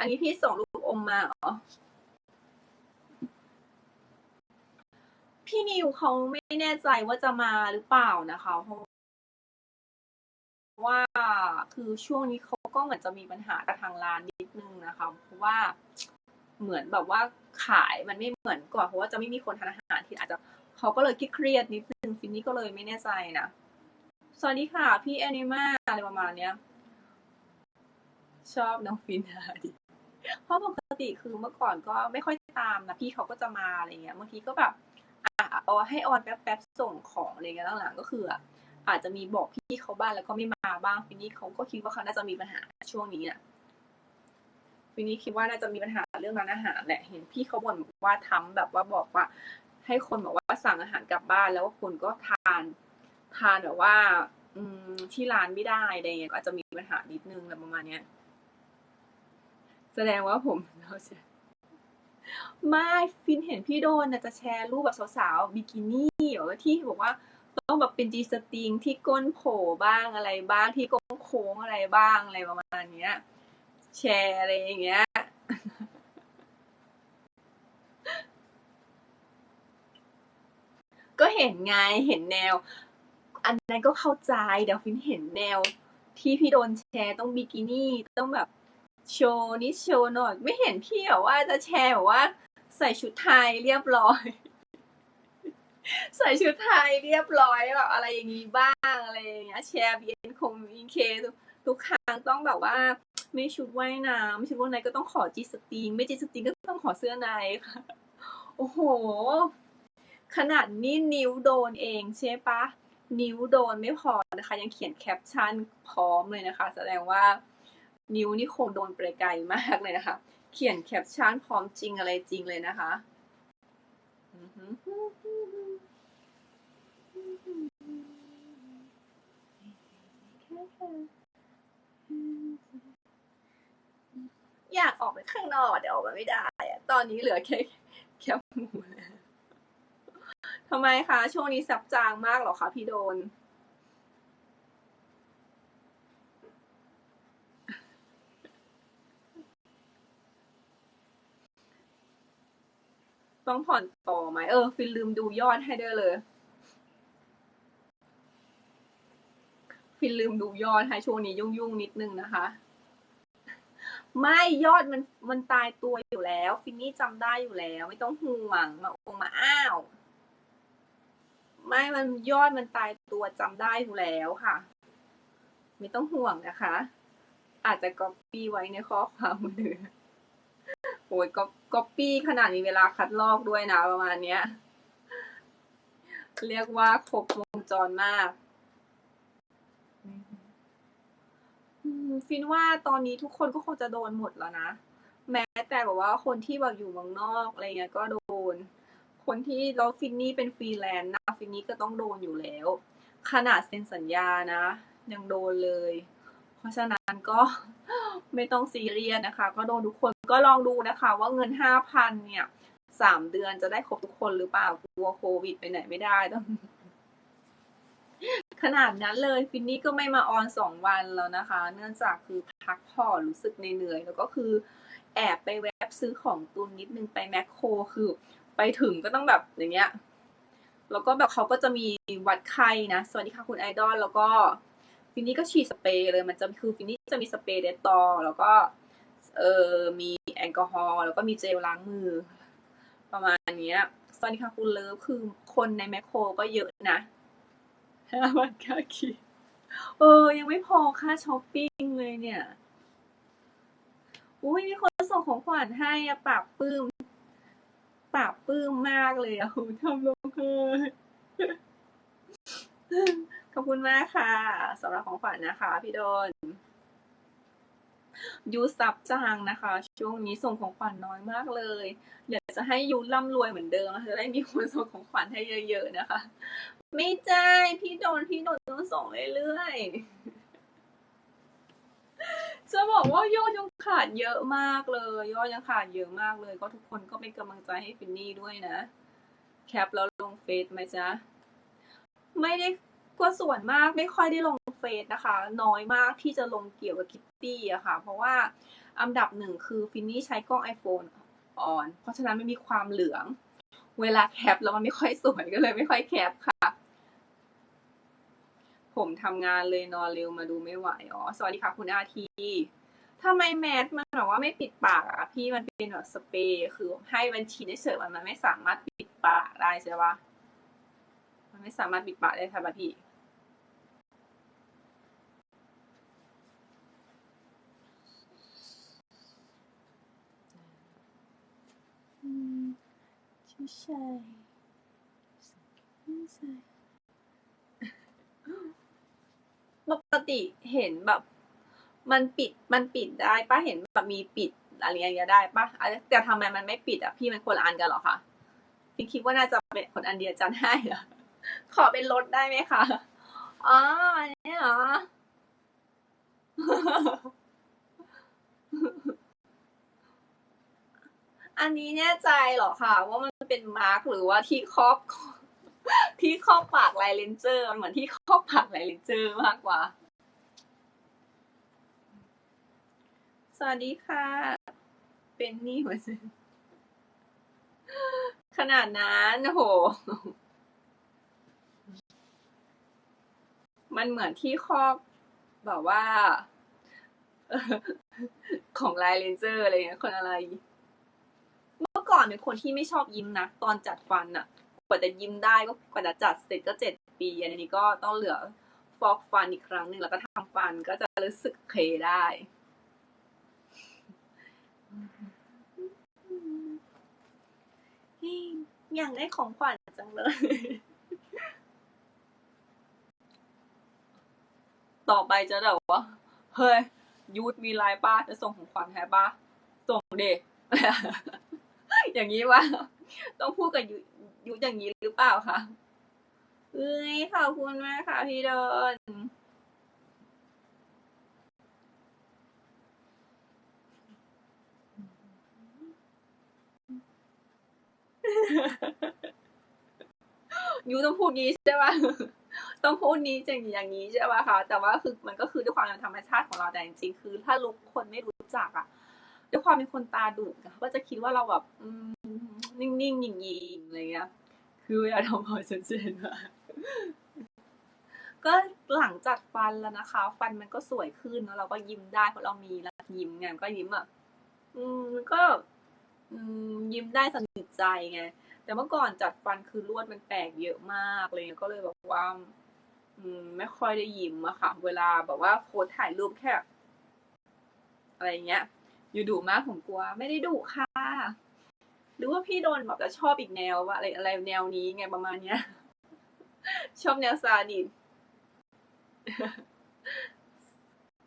อันนี้พี่ส่งลูกอมมาเหรอ พี่นิวเขาไม่แน่ใจว่าจะมาหรือเปล่านะคะเพราะว่าคือช่วงนี้เขาก็เหมือนจะมีปัญหากับทางร้านนิดนึงนะคะ เพราะว่าเหมือนแบบว่าขายมันไม่เหมือนก่อนเพราะว่าจะไม่มีคนทานอาหารที่อาจจะเขาก็เลยเครียดนิดนึงฟินนี่ก็เลยไม่แน่ใจนะสวัสดีค่ะ พี่แอนิมาอะไรประมาณเนี้ย ชอบน้องฟินนาดิ เพราะปกติคือเมื่อก่อนก็ไม่ค่อยตามนะพี่เขาก็จะมาอะไรเงี้ยบางทีก็แบบอะเอาให้ออนแป๊บๆส่งของอะไรเงี้ยหลังๆก็คืออาจจะมีบอกพี่เขาบ้างแล้วก็ไม่มาบ้างฟินนี่เขาก็คิดว่าเขาน่าจะมีปัญหาช่วงนี้น่ะฟินนี่คิดว่าน่าจะมีปัญหาเรื่องร้านอาหารแหละเห็นพี่เขาบ่นว่าทำแบบว่าบอกว่า ให้คนบอกว่าสั่งอาหารกลับบ้านแล้วคนก็ทานทานแบบว่า อืมที่ร้านไม่ได้อะไรเงี้ยก็อาจจะมีปัญหานิดนึงอะไรประมาณเนี้ย แสดงว่าผมเราจะไม่ฟินเห็นพี่โดนนะจะแชร์รูปแบบสาวๆบิกินี่หรือว่าที่บอกว่าต้องแบบเป็นจีสติงที่ก้นโผล่บ้างอะไรบ้างที่โค้งโค้งอะไรบ้างอะไรประมาณเนี้ย แชร์อะไรอย่างเงี้ยก็เห็นไงเห็นแนว อันนั้นก็เข้าใจเดี๋ยวฟินเห็นแนว ที่พี่โดนแชร์ต้องบิกินี่ต้องแบบ โชว์นิดโชว์หน่อยไม่เห็นพี่แบบว่าจะแชร์แบบว่า ใส่ชุดไทยเรียบร้อย ใส่ชุดไทยเรียบร้อยแบบอะไรอย่างนี้บ้างอะไรอย่างเงี้ยแชร์บีเอ็นคงอินเคทุกครั้งต้องแบบว่า ไม่ชุดว่ายน้ำชุดว่ายน้ำก็ต้องขอจีสติงไม่จีสติงก็ต้องขอเสื้อในค่ะโอ้โห ขนาดนี้นิ้วโดนเองใช่ปะนิ้วโดนไม่พอนะคะ ยังเขียนแคปชั่นพร้อมเลยนะคะ แสดงว่า นิ้วนี่คงโดนไปไกลมากเลยนะคะ เขียนแคปชั่นพร้อมจริงอะไรจริงเลยนะคะ อยากออกไปข้างนอกแต่ออกมาไม่ได้อะตอนนี้เหลือแค่แค่หมูแล้วทำไมคะ ช่วงนี้ซับจางมากหรอคะพี่โดน ต้องผ่อนต่อไหมเออ ฟินลืมดูยอดให้ด้วยเลย ฟินลืมดูยอดให้ช่วงนี้ยุ่งยุ่งนิดนึงนะคะ ไม่ยอดมันมันตายตัวอยู่แล้ว ฟินนี่จำได้อยู่แล้ว ไม่ต้องห่วงมาองมาอ้าว ไม่มันยอดมันตายตัวจำได้อยู่แล้วค่ะ ไม่ต้องห่วงนะคะ อาจจะก๊อปปี้ไว้ในข้อความมือถือ โอ้ยก็ก๊อปปี้ขนาดมีเวลาคัดลอกด้วยนะประมาณเนี้ย เรียกว่าครบวงจรมากฟินว่าตอนนี้ทุกคนก็คงจะโดนหมดแล้วนะ แม้แต่แบบว่าคนที่แบบอยู่เมืองนอกอะไรเงี้ยก็โดน คนที่เราฟินนี่เป็นฟรีแลนซ์นะฟินนี่ก็ต้องโดนอยู่แล้ว ขนาดเซ็นสัญญานะ ยังโดนเลย เพราะฉะนั้นก็ ไม่ต้องซีเรียสนะคะ ก็โดนทุกคนก็ลองดูนะคะ ว่าเงินห้าพันเนี่ยสามเดือนจะได้ครบทุกคนหรือเปล่ากลัวโควิดไปไหนไม่ได้ต้องขนาดนั้นเลยฟินนี่ก็ไม่มาออนสองวันแล้วนะคะ เนื่องจากคือพักผ่อนรู้สึกเหนื่อยแล้วก็คือแอบไปแวบซื้อของตุนนิดนึงไปแมคโครคือ ไปถึงก็ต้องแบบอย่างเงี้ย แล้วก็แบบเขาก็จะมีวัดไข้นะ สวัสดีค่ะคุณไอดอลแล้วก็ ฟินนี่ก็ฉีดสเปรย์เลยมันจะคือฟินนี่จะมีสเปรย์เดตตอลแล้วก็เออมีแอลกอฮอล์แล้วก็มีเจลล้างมือ ประมาณเนี้ยสวัสดีค่ะคุณเลิฟคือคนในแมคโครก็เยอะนะห้าวันค่าคีเออ ยังไม่พอค่าช้อปปิ้งเลยเนี่ยอุ้ยมีคนส่งของขวัญให้อะปรับปลื้มปาบปลื้มมากเลยอะทำลงเลย ขอบคุณมากค่ะสำหรับของขวัญนะคะพี่โดนยูซับจางนะคะ ช่วงนี้ส่งของขวัญน้อยมากเลยอยากจะให้ยูร่ำรวยเหมือนเดิมจะได้มีคนส่งของขวัญให้เยอะ ๆนะคะ ไม่ใช่พี่โดนพี่โดนต้องส่งเรื่อยๆจะบอกว่ายอดยังขาดเยอะมากเลย ยอดยังขาดเยอะมากเลย ก็ทุกคนก็เป็นกำลังใจให้ฟินนี่ด้วยนะ แคปแล้วลงเฟซไหมจ๊ะไม่ได้ ก็ส่วนมากไม่ค่อยได้ลงเฟซนะคะ น้อยมากที่จะลงเกี่ยวกับคิตตี้อะค่ะ เพราะว่าอันดับหนึ่งคือฟินนี่ใช้กล้อง iPhone ออน เพราะฉะนั้นไม่มีความเหลือง เวลาแคปแล้วมันไม่ค่อยสวยก็เลยไม่ค่อยแคปค่ะ ผมทำงานเลยนอนเร็วมาดูไม่ไหว อ๋อ สวัสดีค่ะคุณอาทีทำไมแมสมันแบบว่าไม่ปิดปากอะพี่มันเป็นแบบสเปรย์คือให้มันฉีดเฉยๆมันไม่สามารถปิดปากได้ใช่ปะมันไม่สามารถปิดปากได้ใช่ปะพี่ อืมใช่ใช่ใช่ปกติเห็นแบบ มันปิดมันปิดได้ป้าเห็นแบบมีปิดอะไรอย่างเงี้ยได้ป้าแต่ทำไมมันไม่ปิดอะพี่มันคนละอันกันเหรอคะพี่คิดว่าน่าจะเป็นคนอันเดียวกันให้เหรอขอเป็นรถได้ไหมคะอ๋ออันนี้เหรอ อันนี้แน่ใจเหรอคะว่ามันเป็นมาร์กหรือว่าที่ครอบที่ครอบปากไลเลนเจอร์มันเหมือนที่ครอบปากไลเลนเจอร์มากกว่า สวัสดีค่ะ เป็นนี่หัวใจขนาดนั้นโอ้โหมันเหมือนที่ครอบแบบว่า ของไลเลนเจอร์อะไรเงี้ยคนอะไร ก่อนเป็นคนที่ไม่ชอบยิ้มนะ ตอนจัดฟันอะกว่าจะยิ้มได้ก็กว่าจะจัดเสร็จก็เจ็ดปี อันนี้ก็ต้องเหลือฟอกฟันอีกครั้งหนึ่งแล้วก็ทำฟันก็จะรู้สึกเคได้ อยากได้ของขวัญจังเลย ต่อไปจะแบบว่า เฮ้ย ยูทมีไลน์ป้าจะส่งของขวัญให้ป้าส่งเด็ก อย่างนี้ว่าต้องพูดกับยูยูทอย่างนี้หรือเปล่าคะเอ้ยขอบคุณมากค่ะพี่ดนยูต้องพูดนี้ใช่ปะต้องพูดนี้อย่างอย่างนี้ใช่ปะคะแต่ว่าคือมันก็คือด้วยความธรรมชาติของเราแต่จริงๆคือ ถ้าลูกคนไม่รู้จักอะ ด้วยความเป็นคนตาดุอะก็จะคิดว่าเราแบบนิ่งๆอย่างนี้อะไรเงี้ย คือเวลาทำพอชัดเจนมาก็หลังจัดฟันแล้วนะคะ ฟันมันก็สวยขึ้นแล้วเราก็ยิ้มได้เพราะเรามีแล้วยิ้มไงก็ยิ้มอะอืมก็ อืมยิ้มได้สนิทใจไงแต่เมื่อก่อนจัดฟันคือลวดมันแตกเยอะมากเลยก็เลยแบบว่า อืม ไม่ค่อยได้ยิ้มอะค่ะ เวลาแบบว่าโพสถ่ายรูปแค่ อะไรเงี้ย อยู่ดุมากผมกลัว ไม่ได้ดุค่ะ หรือว่าพี่โดนแบบจะชอบอีกแนวว่าอะไรอะไรแนวนี้ไงประมาณเนี้ย ชอบแนวซาดิส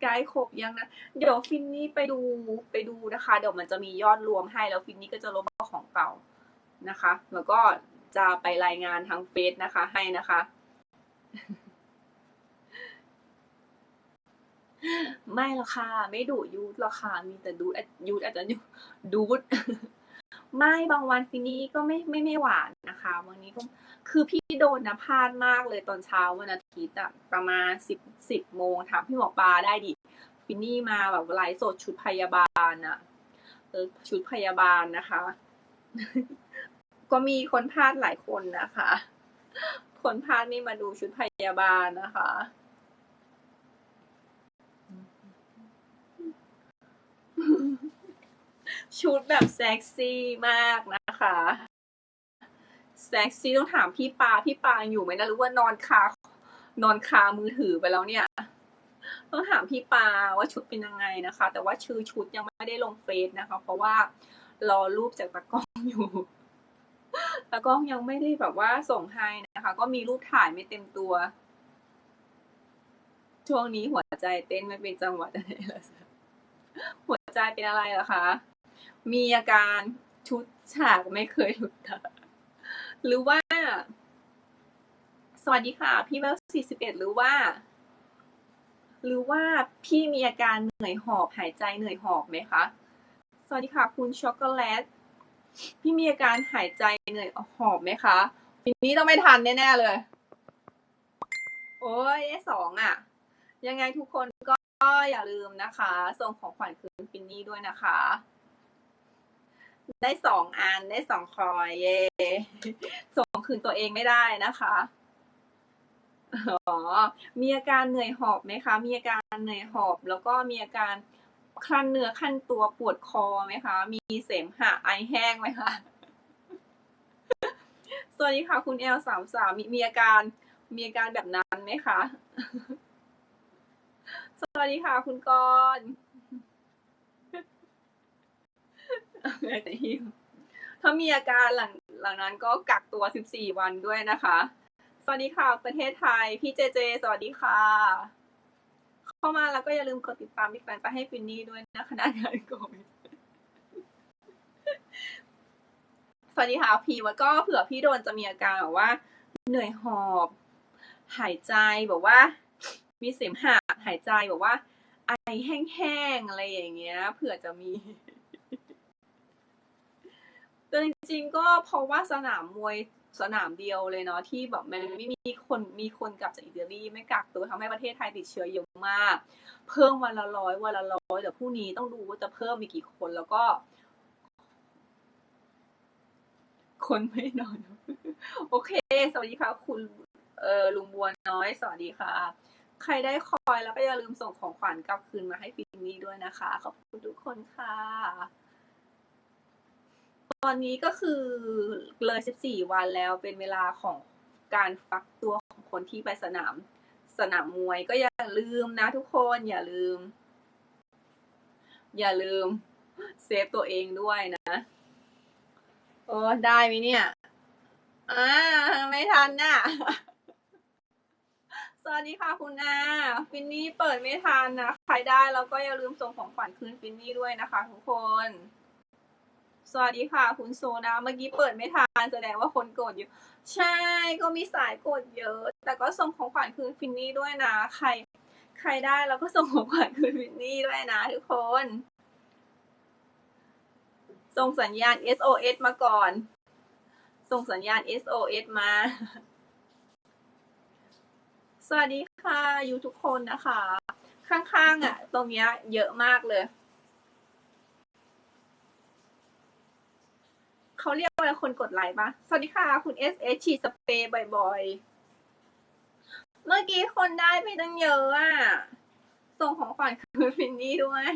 ไกด์ครบยังนะ เดี๋ยวฟินนี่ไปดูไปดูนะคะ เดี๋ยวมันจะมียอดรวมให้แล้วฟินนี่ก็จะลบของเก่านะคะ แล้วก็จะไปรายงานทางเฟซนะคะให้นะคะ ไม่หรอกค่ะ ไม่ดูยูทหรอกค่ะ มีแต่ดูยูทอาจจะดูดไม่บางวันฟินนี่ก็ไม่ไม่ไม่หวานนะคะวันนี้ก็คือพี่โดนนะพลาดมากเลยตอนเช้าวันอาทิตย์อะประมาณสิบสิบโมงถามพี่หมอปลาได้ดิฟินนี่มาแบบไลฟ์สดชุดพยาบาลอะชุดพยาบาลนะคะ ก็มีคนพลาดหลายคนนะคะ คนพลาดนี่มาดูชุดพยาบาลนะคะ ชุดแบบเซ็กซี่มากนะคะเซ็กซี่ต้องถามพี่ปาพี่ปาอยู่ไหมนะหรือว่านอนคานอนคามือถือไปแล้วเนี่ย ต้องถามพี่ปาว่าชุดเป็นยังไงนะคะ แต่ว่าชื่อชุดยังไม่ได้ลงเฟซนะคะ เพราะว่ารอรูปจากตะกล้องอยู่ตะกล้องยังไม่ได้แบบว่าส่งให้นะคะ ก็มีรูปถ่ายไม่เต็มตัว ช่วงนี้หัวใจเต้นไม่เป็นจังหวะอะไรเลยหัว ใจเป็นอะไรเหรอคะ มีอาการชุดฉากไม่เคยหลุดหรือว่า สวัสดีค่ะ พี่เบลสี่สิบเอ็ดหรือว่า หรือว่าพี่มีอาการเหนื่อยหอบหายใจเหนื่อยหอบไหมคะ สวัสดีค่ะ คุณช็อกโกแลต พี่มีอาการหายใจเหนื่อยหอบไหมคะปีนี้ต้องไม่ทันแน่ๆเลย โอ้ยสองอะ ยังไงทุกคนก็อย่าลืมนะคะ ส่งของขวัญคืนินนี่ด้วยนะคะ ได้สองอันได้สองคอยเย่ส่งคืนตัวเองไม่ได้นะคะอ๋อมีอาการเหนื่อยหอบไหมคะ มีอาการเหนื่อยหอบ แล้วก็มีอาการคลั่นเนื้อคลั่นตัวปวดคอไหมคะ มีเสมหะไอแห้งไหมคะ สวัสดีค่ะ คุณเอลสามสามมีมีอาการมีอาการแบบนั้นไหมคะ สวัสดีค่ะ คุณกรณ์ แต่หิวถ้ามีอาการหลังหลังนั้นก็กักตัว 14 วันด้วยนะคะ สวัสดีค่ะ ประเทศไทย พี่เจเจ สวัสดีค่ะ เข้ามาแล้วก็อย่าลืมกดติดตามบิ๊กแฟนไปให้ฟินนี่ด้วยนะคณะงานโกยสวัสดีค่ะพี่แล้วก็เผื่อพี่โดนจะมีอาการแบบว่า เหนื่อยหอบ หายใจแบบว่า มีเสมหะหายใจแบบว่า ไอแห้งๆอะไรอย่างเงี้ยเผื่อจะมี แต่จริงๆก็เพราะว่าสนามมวยสนามเดียวเลยเนาะที่แบบมันไม่มีคนมีคนกลับจากอิตาลีไม่กักตัวทำให้ประเทศไทยติดเชื้อเยอะมาก เพิ่มวันละร้อยวันละร้อยเดี๋ยวพรุ่งนี้ต้องดูว่าจะเพิ่มมีกี่คนแล้วก็ คนไม่นอนโอเค สวัสดีค่ะ คุณเออลุงบัวน้อย สวัสดีค่ะ ใครได้คอยแล้วก็อย่าลืมส่งของขวัญกลับคืนมาให้ฟินนี่ด้วยนะคะขอบคุณทุกคนค่ะ ตอนนี้ก็คือเลย 14 วันแล้วเป็นเวลาของการฟักตัวของคนที่ไปสนาม สนามมวยก็อย่าลืมนะทุกคนอย่าลืม อย่าลืมเซฟตัวเองด้วยนะโอ้ได้ไหมเนี่ยอ่าไม่ทันน่ะ สวัสดีค่ะคุณอาฟินนี่เปิดไม่ทันนะ ใครได้แล้วก็อย่าลืมส่งของขวัญคืนฟินนี่ด้วยนะคะทุกคน สวัสดีค่ะ คุณโซนาเมื่อกี้เปิดไม่ทันแสดงว่าคนกดอยู่ ใช่ก็มีสายกดเยอะ แต่ก็ส่งของขวัญคืนฟินนี่ด้วยนะ ใคร ใครได้แล้วก็ส่งของขวัญคืนฟินนี่ด้วยนะทุกคน ส่งสัญญาณ SOS มาก่อน ส่งสัญญาณ SOS มา สวัสดีค่ะอยู่ทุกคนนะคะ ข้างๆอะ ตรงเนี้ยเยอะมากเลย เขาเรียกว่าอะไรคนกดไลค์ปะสวัสดีค่ะ คุณ S S ฉีดสเปรย์บ่อยๆ เมื่อกี้คนได้ไปตั้งเยอะอะ ส่งของขวัญคืนฟินนี่ด้วย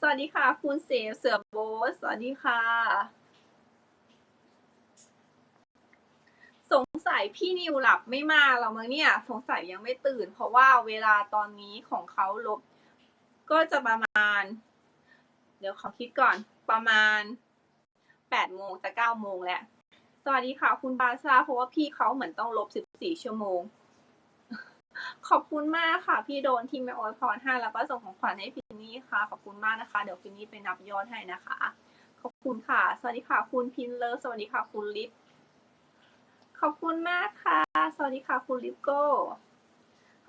สวัสดีค่ะ คุณเสวเสือโบสสวัสดีค่ะ สงสัยพี่นิวหลับไม่มาแล้วมั้งเนี่ย สงสัยยังไม่ตื่น เพราะว่าเวลาตอนนี้ของเขาลบ ก็จะประมาณ เดี๋ยวขอคิดก่อนประมาณ แปดโมงจะเก้าโมงแล้ว สวัสดีค่ะ คุณบาซาเพราะว่าพี่เขาเหมือนต้องลบสิบสี่ชั่วโมง ขอบคุณมากค่ะ พี่โดนที่ไม่อวยพรให้แล้วก็ส่งของขวัญให้ฟินนี่ค่ะ ขอบคุณมากนะคะ เดี๋ยวฟินนี่ไปนับยอดให้นะคะ ขอบคุณค่ะ สวัสดีค่ะ คุณพินเลอร์สวัสดีค่ะ คุณลิฟขอบคุณมากค่ะ สวัสดีค่ะ คุณลิฟโก้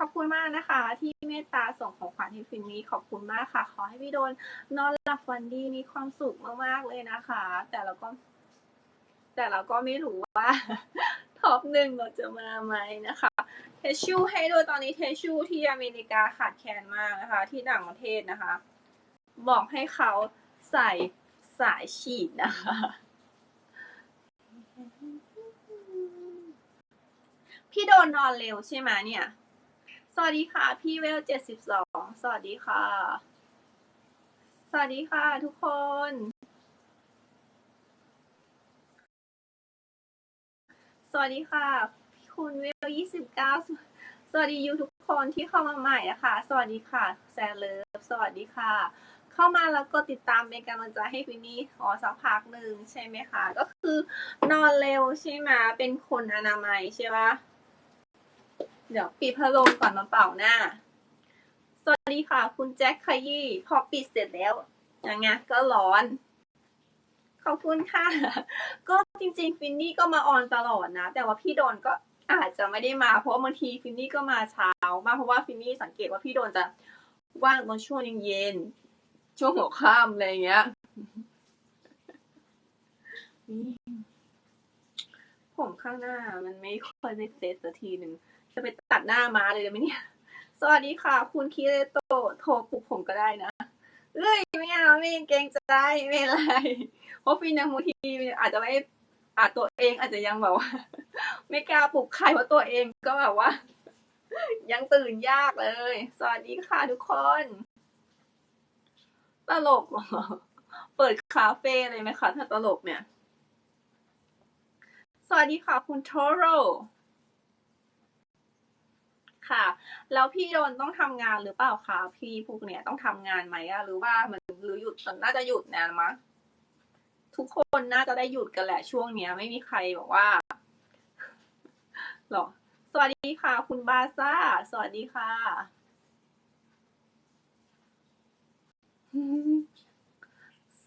ขอบคุณมากนะคะ ที่เมตตาส่งของขวัญให้ฟินนี่ขอบคุณมากค่ะ ขอให้พี่โดนนอนหลับฝันดีมีความสุขมากๆเลยนะคะ แต่เราก็ แต่เราก็ไม่รู้ว่าท็อปหนึ่งเราจะมาไหมนะคะเทชูให้ด้วยตอนนี้เทชชูที่อเมริกาขาดแคลนมากนะคะ ที่ต่างประเทศนะคะ บอกให้เขาใส่สายฉีดนะคะพี่โดนนอนเร็วใช่ไหมเนี่ย สวัสดีค่ะ พี่เวลเจ็ดสิบสองสวัสดีค่ะ สวัสดีค่ะทุกคน สวัสดีค่ะ คุณเวลยี่สิบเก้าสวัสดียูทุกคนที่เข้ามาใหม่นะคะ สวัสดีค่ะแซนเลิฟสวัสดีค่ะ เข้ามาแล้วก็ติดตามเป็นกำลังใจให้ฟินนี่อ๋อสักพักหนึ่งใช่ไหมคะ ก็คือนอนเร็วใช่ไหมเป็นคนอนามัยใช่ปะ เดี๋ยวปิดพัดลมก่อนมาเป่าหน้า สวัสดีค่ะ คุณแจ็คขยี้พอปิดเสร็จแล้วยังไงก็ร้อน ขอบคุณค่ะ ก็จริง ๆ ฟินนี่ก็มาออนตลอดนะ แต่ว่าพี่โดนก็อาจจะไม่ได้มา เพราะว่าบางทีฟินนี่ก็มาเช้ามากเพราะว่าฟินนี่สังเกตว่าพี่โดนจะว่างตอนช่วงเย็นๆช่วงหัวค่ำอะไรเงี้ย ผมข้างหน้ามันไม่ค่อยได้เซตสักทีหนึ่ง จะไปตัดหน้ามาเลยได้ไหมเนี่ย สวัสดีค่ะ คุณคิเรโตโทรปลุกผมก็ได้นะเอ้ยไม่เอาไม่เกรงใจไม่ไรเพราะฟินยังบางทีอาจจะไม่อาจตัวเองอาจจะยังแบบว่า ไม่กล้าปลุกใครเพราะตัวเองก็แบบว่า ยังตื่นยากเลย สวัสดีค่ะทุกคนตลกเหรอเปิดคาเฟ่เลยไหมคะถ้าตลกเนี่ย สวัสดีค่ะคุณโทโร ค่ะ แล้วพี่โดนต้องทำงานหรือเปล่าคะพี่พวกเนี้ยต้องทำงานไหมอะหรือว่ามันหรือหยุดน่าจะหยุดนะมั้งทุกคนน่าจะได้หยุดกันแหละช่วงเนี้ย ไม่มีใครบอกว่าหรอสวัสดีค่ะ คุณบาซ่า สวัสดีค่ะ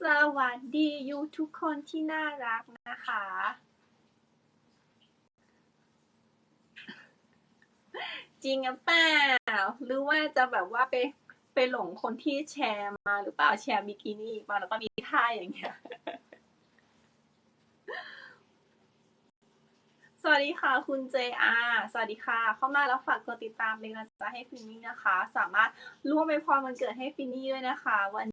สวัสดียูทุกคนที่น่ารักนะคะ จริงหรือเปล่า หรือว่าจะแบบว่าไปไปหลงคนที่แชร์มาหรือเปล่าแชร์บิกินี่มาแล้วก็มีท่าอย่างเงี้ย สวัสดีค่ะคุณ JR สวัสดีค่ะ เข้ามาแล้วฝากกดติดตามเลยนะจะให้ฟินนี่นะคะ สามารถร่วมไปพรวันเกิดให้ฟินนี่ด้วยนะคะ วัน